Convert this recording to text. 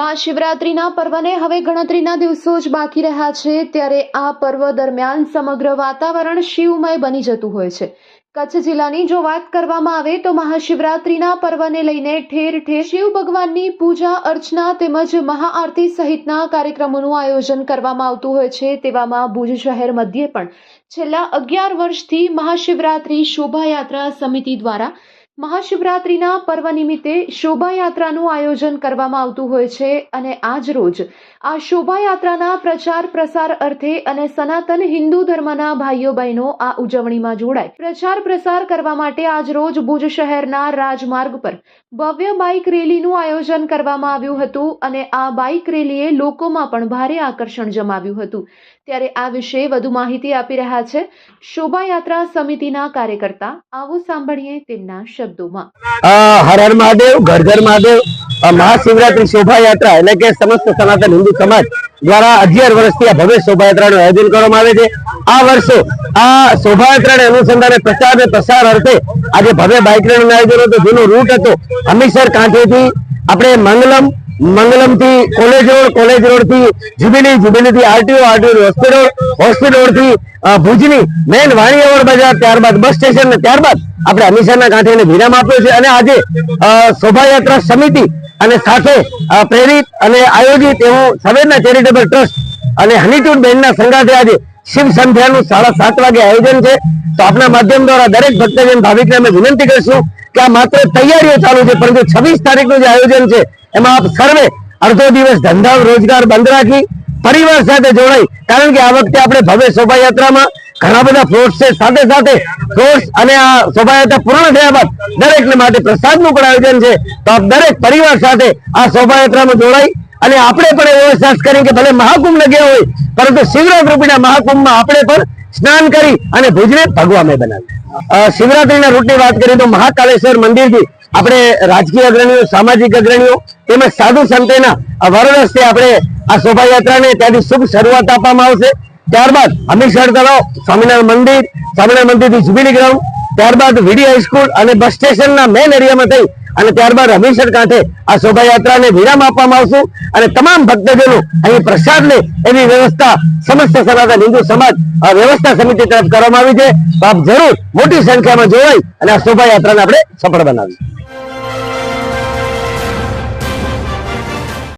મહાશિવરાત્રિના પર્વને હવે ગણતરીના દિવસો જ બાકી રહ્યા છે, ત્યારે આ પર્વ દરમિયાન સમગ્ર વાતાવરણ શિવમય બની જતું હોય છે. કચ્છ જિલ્લાની જો વાત કરવામાં આવે તો મહાશિવરાત્રિના પર્વને લઈને ઠેર ઠેર શિવ ભગવાનની પૂજા, અર્ચના તેમજ મહાઆરતી સહિતના કાર્યક્રમોનું આયોજન કરવામાં આવતું હોય છે, તેવામાં ભુજ શહેર મધ્યે પણ છેલ્લા અગિયાર વર્ષથી મહાશિવરાત્રિ શોભાયાત્રા સમિતિ દ્વારા મહાશિવરાત્રિના પર્વ નિમિત્તે શોભાયાત્રાનું આયોજન કરવામાં આવતું હોય છે અને આજ રોજ આ શોભાયાત્રાના પ્રચાર પ્રસાર અર્થે અને સનાતન હિન્દુ ધર્મના ભાઈઓ બહેનો આ ઉજવણીમાં જોડાય. પ્રચાર પ્રસાર કરવા માટે આજ રોજ ભુજ શહેરના રાજમાર્ગ પર ભવ્ય બાઇક રેલીનું આયોજન કરવામાં આવ્યું હતું અને આ બાઇક રેલીએ લોકોમાં પણ ભારે આકર્ષણ જમાવ્યું હતું. ત્યારે આ વિશે વધુ માહિતી આપી રહ્યા છે શોભાયાત્રા સમિતિના કાર્યકર્તા. આવો સાંભળીએ તેમના શબ્દોમાં. હર હર મહાદેવ, ઘર ઘર મહાદેવ મહાશિવરાત્રી શોભાયાત્રા એટલે કે સમસ્ત સનાતન હિન્દુ સમાજ દ્વારા અગિયાર વર્ષથી આ ભવ્ય શોભાયાત્રાનું આયોજન કરવામાં આવે છે. આ વર્ષે આ શોભાયાત્રાને અનુસંધાને પ્રચાર અને પ્રસાર અર્થે આજે ભવ્ય બાઇક રેલીનું આયોજન હતું. જેનો રૂટ હતો હમીસર કાંઠેથી આપણે મંગલમ મંગલમથી કોલેજ રોડ કોલેજ રોડથી જુબિલી જુબિલી થી આરટીઓ આરટીઓ હોસ્પિટલ હોસ્પિટલથી ભુજની મેન વાણીયાવળ બજાર, ત્યારબાદ બસ સ્ટેશન ને ત્યારબાદ આપણે હમીસરના કાંઠે વિરામ આપ્યો છે અને આજે શોભાયાત્રા સમિતિ અને સાથે પ્રેરિત અને આયોજિત એવું સવેરના ચેરિટેબલ ટ્રસ્ટ અને હનીટૂડ બેનના સંગાથે આજે શિવ સંધ્યાનું સાડા સાત વાગે આયોજન છે. તો આપના માધ્યમ દ્વારા દરેક ભક્તજન ભાવિકને અમે વિનંતી કરીશું કે આ માત્ર તૈયારીઓ ચાલુ છે, પરંતુ છવ્વીસ તારીખનું જે આયોજન છે, એમાં આપ સર્વે અડધો દિવસ ધંધા રોજગાર બંધ રાખી, પરિવાર સાથે જોડાઈ, કારણ કે આ વખતે આપણે ભવ્ય શોભાયાત્રામાં ઘણા બધા ફ્લોટ્સ છે. સાથે સાથે ફ્લોટ્સ અને આ શોભાયાત્રા પૂર્ણ થયા બાદ દરેકને માટે પ્રસાદનું પણ આયોજન છે. તો દરેક પરિવાર સાથે આ શોભાયાત્રામાં જોડાઈ અને આપણે પણ એવો અહેસાસ કરી કે ભલે મહાકુંભ લગ્યા હોય, પરંતુ રૂપીના મહાકુંભમાં આપણે પણ સ્નાન કરી અને ભુજને ભગવાન બનાવી શિવરાત્રીના રૂટની વાત કરીએ તો મહાકાલેશ્વર મંદિરથી આપણે રાજકીય અગ્રણીઓ, સામાજિક અગ્રણીઓ તેમજ સાધુ સંતેના વરદ આપણે આ શોભાયાત્રાને ત્યાંથી શુભ શરૂઆત આપવામાં આવશે. ત્યારબાદ હમીરસર તળાવ સ્વામિનારાયણ મંદિર, સ્વામિનારાયણ મંદિરથી જુબિલી ગ્રાઉન્ડ ત્યારબાદ વીડી હાઈસ્કૂલ અને બસ સ્ટેશનના મેન એરિયામાં થઈ અને ત્યારબાદ હમીરસર કાંઠે આ શોભાયાત્રાને વિરામ આપવામાં આવશું અને તમામ ભક્તજનો અહીં પ્રસાદ લે એવી વ્યવસ્થા સમસ્ત સનાતન હિન્દુ સમાજ વ્યવસ્થા સમિતિ તરફ કરવામાં આવી છે. આપ જરૂર મોટી સંખ્યામાં જોડાઈ અને આ શોભાયાત્રાને આપણે સફળ બનાવી